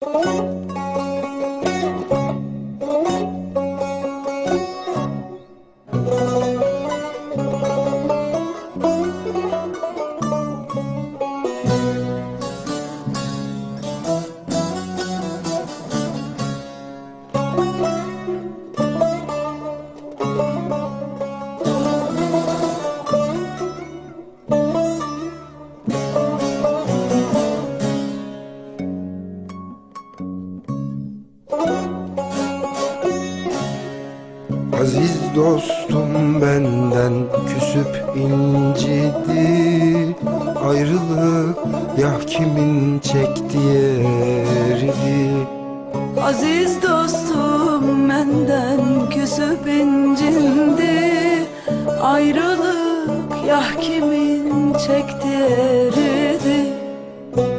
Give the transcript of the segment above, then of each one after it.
Música yah kimin çekti eridi.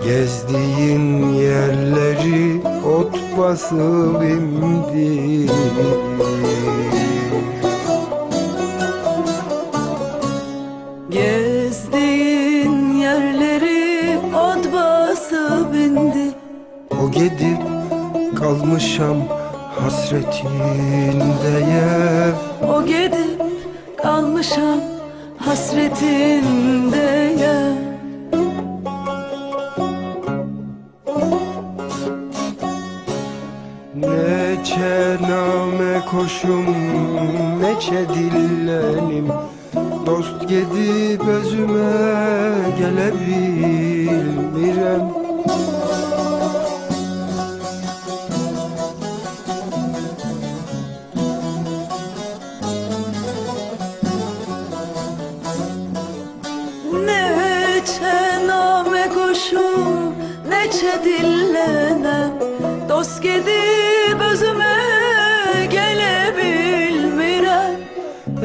Gezdiğin yerleri ot basıp imdi Gezdiğin yerleri ot basıp indi O gidip kalmışam hasretindeyim O gidip kalmışam hasretindeyim Ne çename koşum ne çedillenim Dost gidip özüme gelebilmirem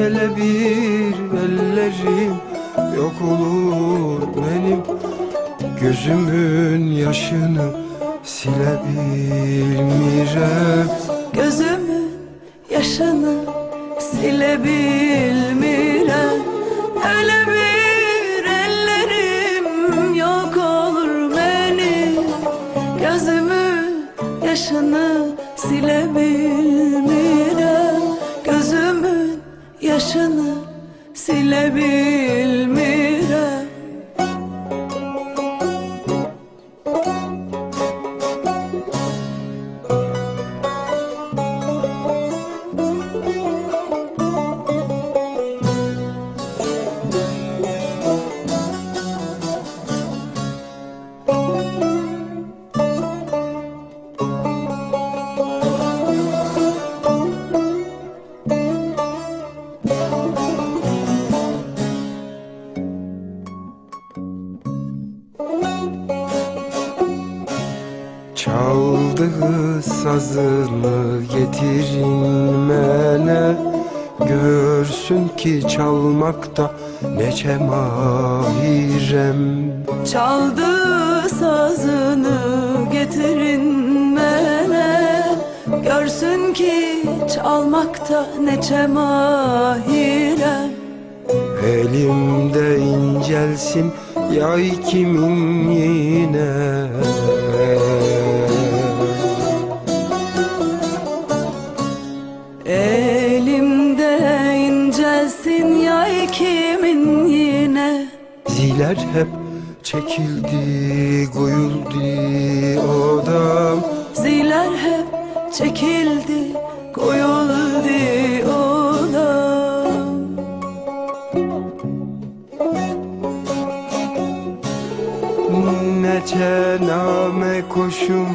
Hele bir ellerim yok olur benim. Gözümün yaşını silebilmirem Gözümün yaşını silebilmirem silebilmirem ki çalmakta ne mahirem Çaldı sazını getirin bana. Görsün ki çalmakta ne cemahirem Elimde incelsin yay kimin yine Ziler hep çekildi koyuldu odam. Ziler hep çekildi koyuldu olam Ne çename koşum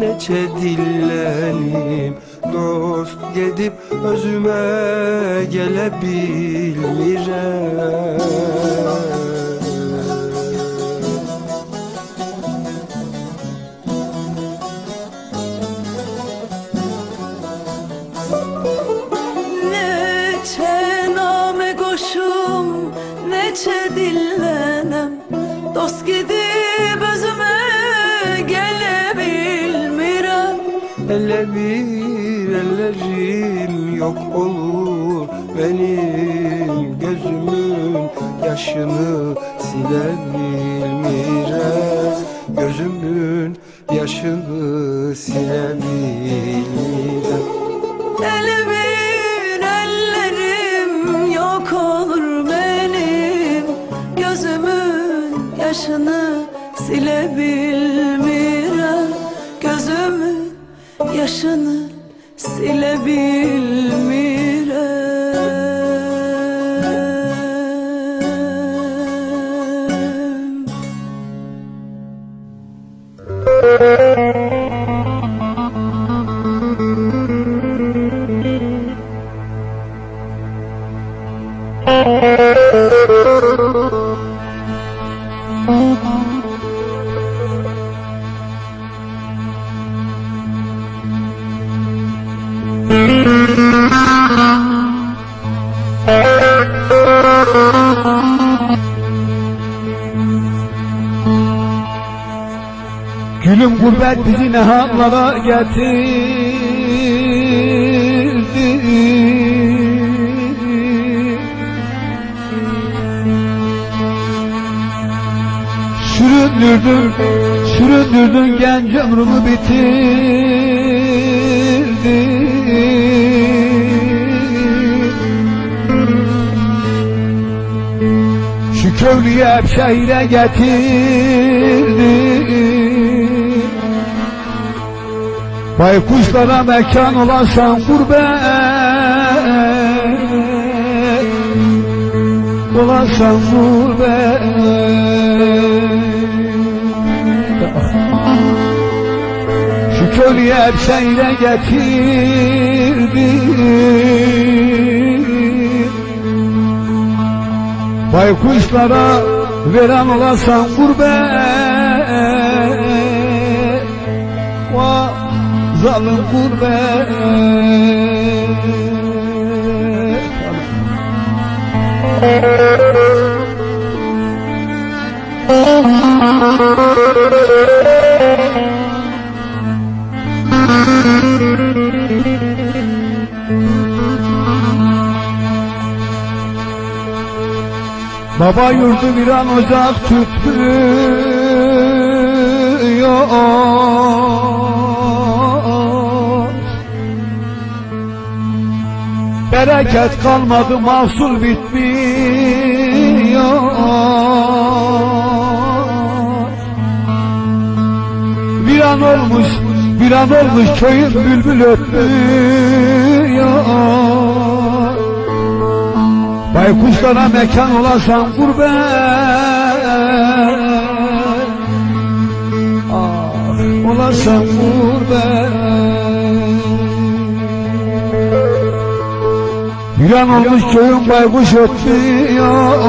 ne çedillenim Dost gidip özüme gelebilmirem ne çedillenem Dost gidip özüme gelebilmirem Hele bir ellerim yok olur Benim gözümün yaşını silebilmirem Gözümün yaşını Elimin yaşını silebilmirem Gözümün yaşını silebilmirem bizi ne hallara getirdi Süründürdün, süründürdün genç ömrümü bitirdi Şu köylüyü hep şehire getirdi Baykuşlara mekan olasın gurbet Olasın gurbet Şu köylüyü hep şehire getirdi Baykuşlara veren olasan gurbet zalim gurbet. Baba yurdu bir an ocak tütüyor Bereket kalmadı mahsul bitmiyor. Bir an olmuş, bir an olmuş köyün bülbül ötmüyor Baykuşlara mekan olasan gurbet. Ah olasan gurbet An olmuş köyün baykuş ötmüyor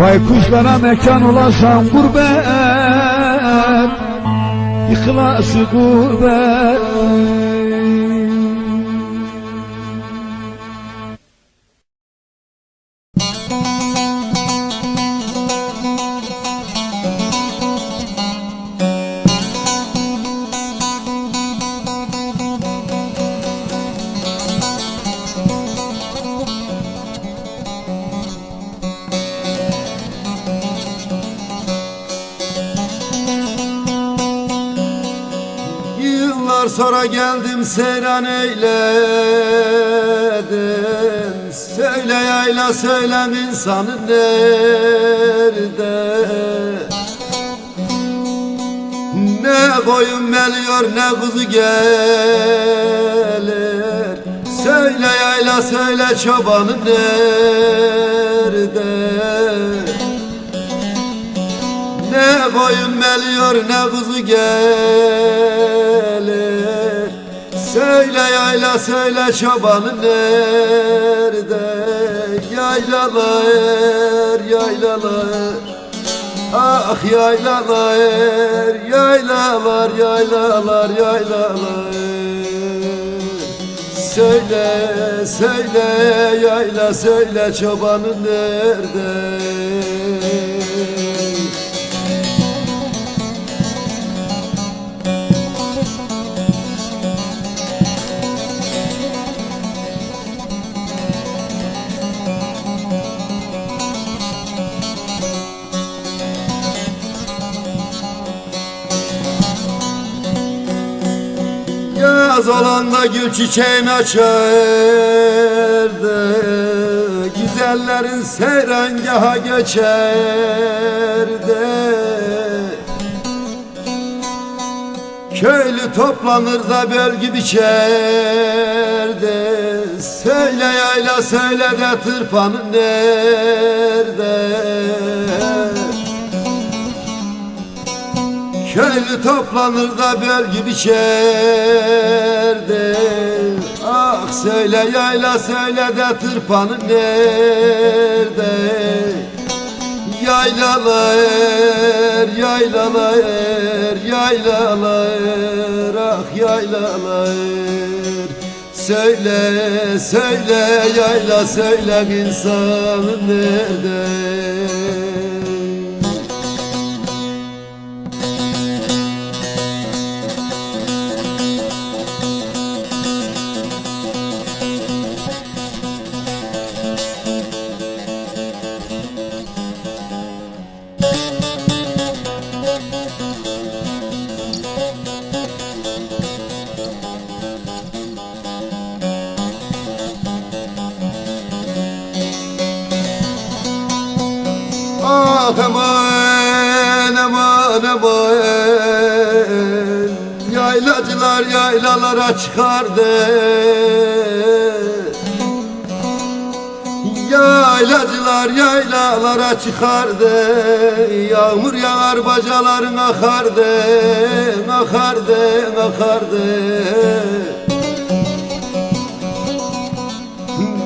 Baykuşlara mekan olasan gurbet İhlası gurbet geldim seyran eyledim Söyle yayla söylem insanın nerede Ne koyun geliyor ne kuzu gelir. Söyle yayla söyle çobanın nerede ne koyun geliyor ne kuzu gelir Söyle yayla söyle çobanın nerede? Yaylalar yaylalar. Ah yaylalar yaylalar yaylalar yaylalar. Söyle söyle yayla söyle çobanın nerede Yaz olanda gül çiçeğini açardı. Güzellerin seyrangaha geçerdi. Köylü toplanır da bölgü biçerdi Söyle yayla söyle de tırpanın nerede? Köylü toplanır da bölgü biçerdi Ah söyle yayla söyle de tırpanın nerede? Yaylalar, yaylalar, yaylalar, ah yaylalar. Söyle, söyle yayla söyle insanın nerede Ah aman aman aman. Yaylacılar yaylalara çıkardı Yaylacılar yaylalara çıkardı Yağmur yağar bacaların akardı Akardı akardı.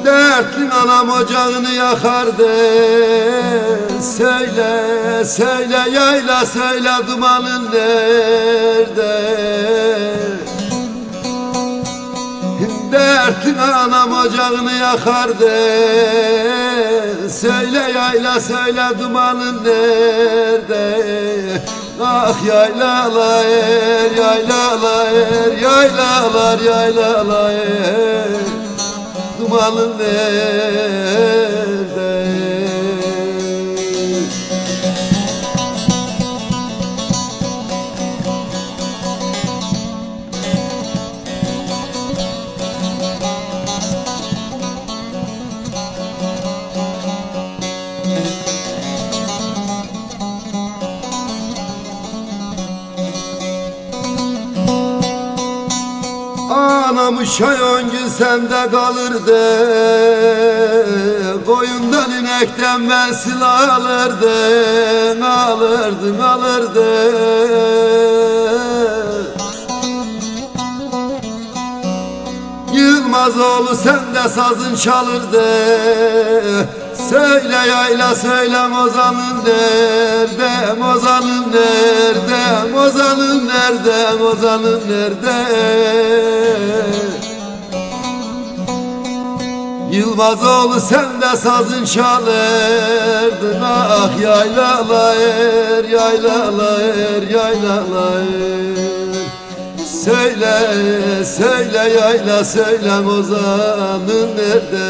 Dertlin anam ocağını yakardı Söyle, söyle yayla söyle dumanın nerede Dertlin anam ocağını yakardı Söyle yayla söyle dumanın nerede? Ah yaylalar, yaylalar, yaylalar, yaylalar. Dumanın nerede? Anam çay on gün sende kalırdı Koyundan inekten ben alırdın Alırdın alırdın Yılmaz oğlu sen de sazın çalırdı Söyle yayla söyle mozanın nerede Mozanın nerede Mozanın nerede Mozanın nerede Yılmaz oğlu sen de sazın çalırdın Ah yaylalar yaylalar yaylalar Söyle, söyle yayla, söyle ozanın nerede?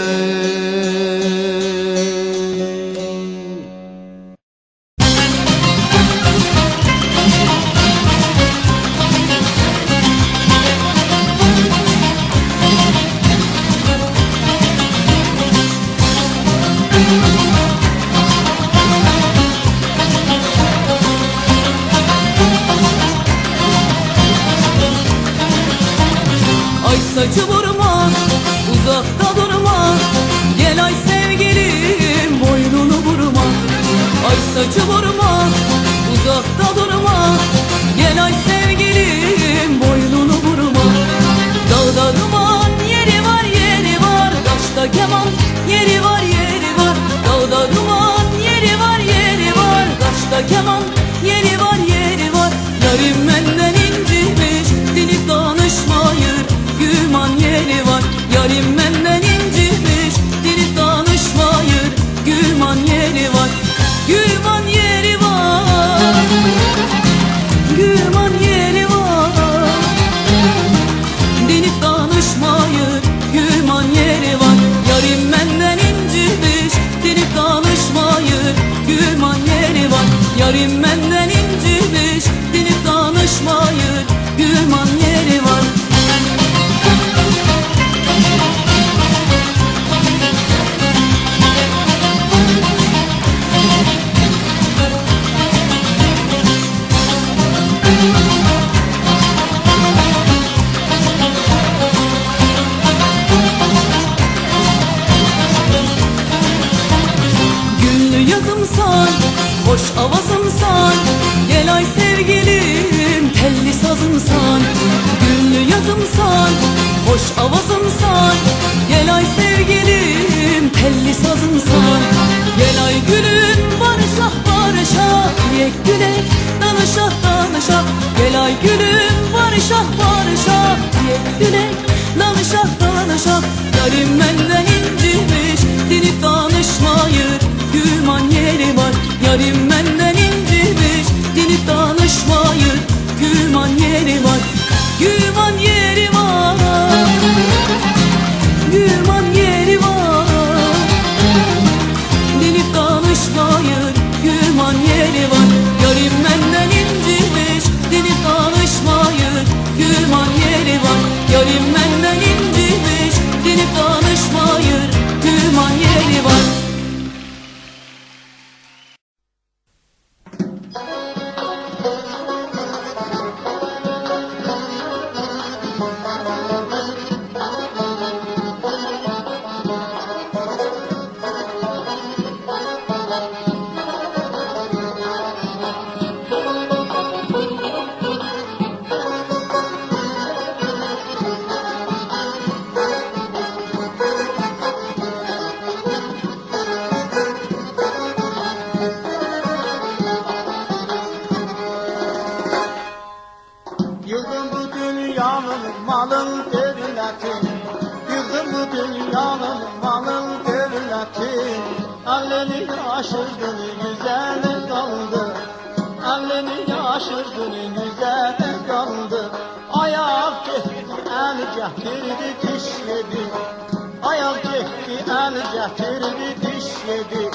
el getirdi piş yedi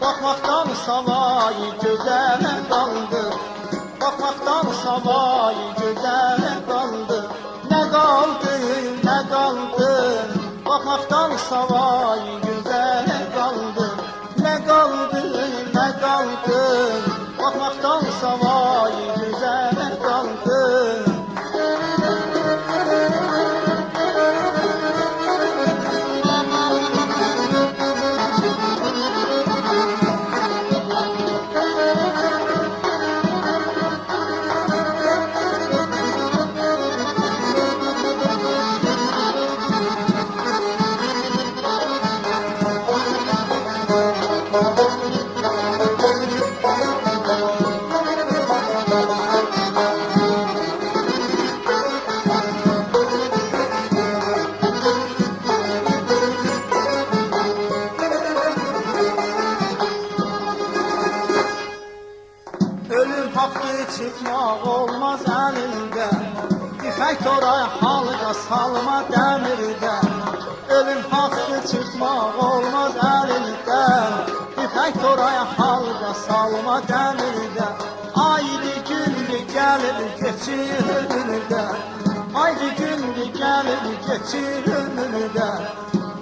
Bakmaktan savayı gözele daldı. Bakmaktan savayı gözele daldı. Ne kaldı ne kaldı? Bakmaktan savayı gözele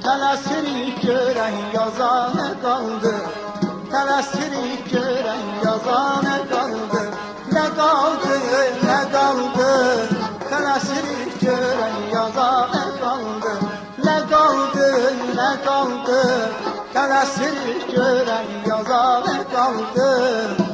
Tələsirik görən yaza nə qaldı Tələsirik görən yaza nə qaldı Nə qaldı, nə qaldı Tələsirik görən yaza nə qaldı Nə qaldı, nə qaldı Tələsirik görən yaza nə qaldı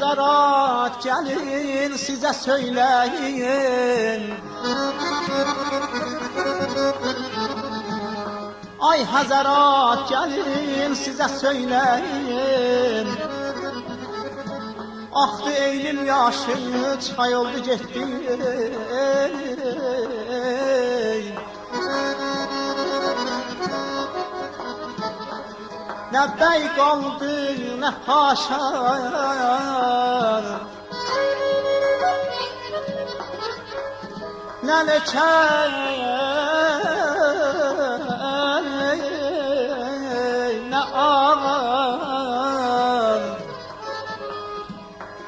nazarat gelin size söyleyin. Ay hazarat gelin size söyleyin. Ah Aktı eylim yaşını çay oldu gitti Ne bey kaldı ne haşa Ne leçer Ne ağır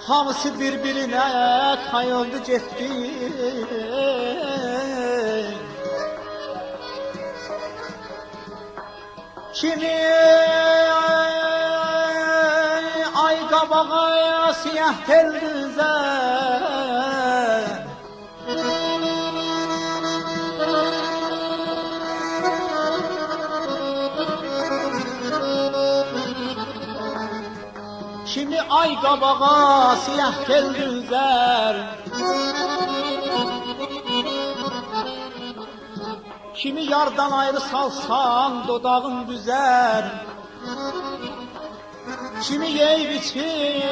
Hamısı birbirine kayıldı gitti Kimi ay kabağa siyah tel ay kabağa siyah tel düzer Kimi yardan ayrı salsan dodağın düzer. Kimi yey biçir.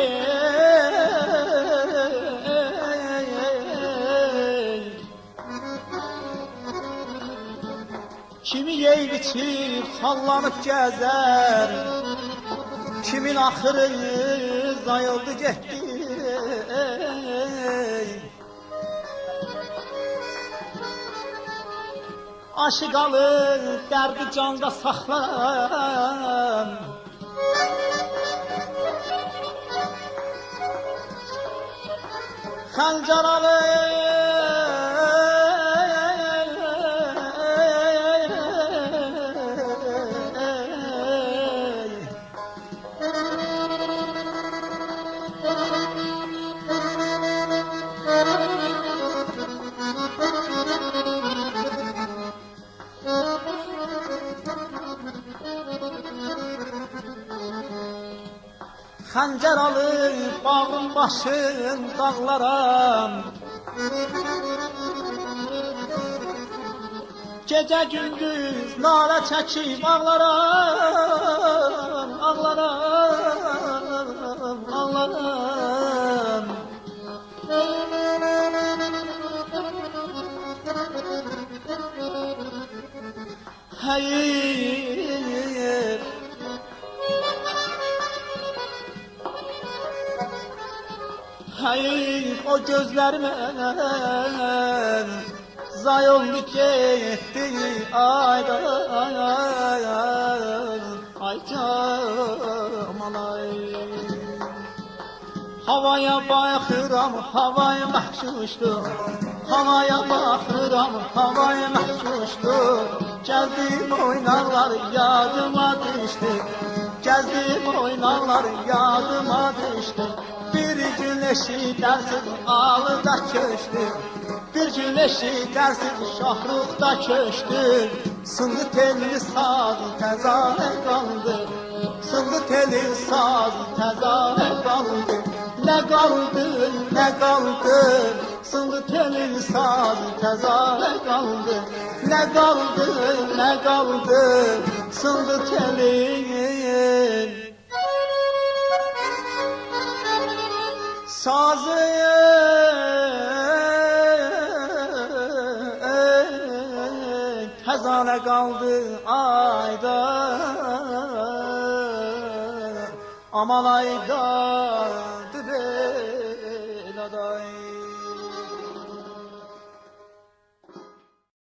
Kimi yey biçir sallanıp gezer Kimin ahırı zayıldı gitti Aşık alır derdi canda saklan. Xəncər alır Xəncər alır bağın başın dağlara. Gecə gündüz nalə çəkib ağlaram, ağlaram, ağlaram Hayır Hayır o gözlerime Zayollu gitti ayda ay ay ay. Havaya bakıram havaya mahşuştur Havaya bakıram havaya mahşuştur Gezdim oynarlar yadıma düştü Gezdim oynarlar yadıma düştü güneşi dersiz ağlıda köştü Bir güneşi dersiz şahrukta köştü Sındı telli saz tezahür kaldı. Sındı teli saz tezahür kaldı. Ne kaldı ne kaldı? Sındı teli saz tezahür kaldı. Ne kaldı ne kaldı? Sındı telin Sazı Tezane kaldı ayda. Aman ayda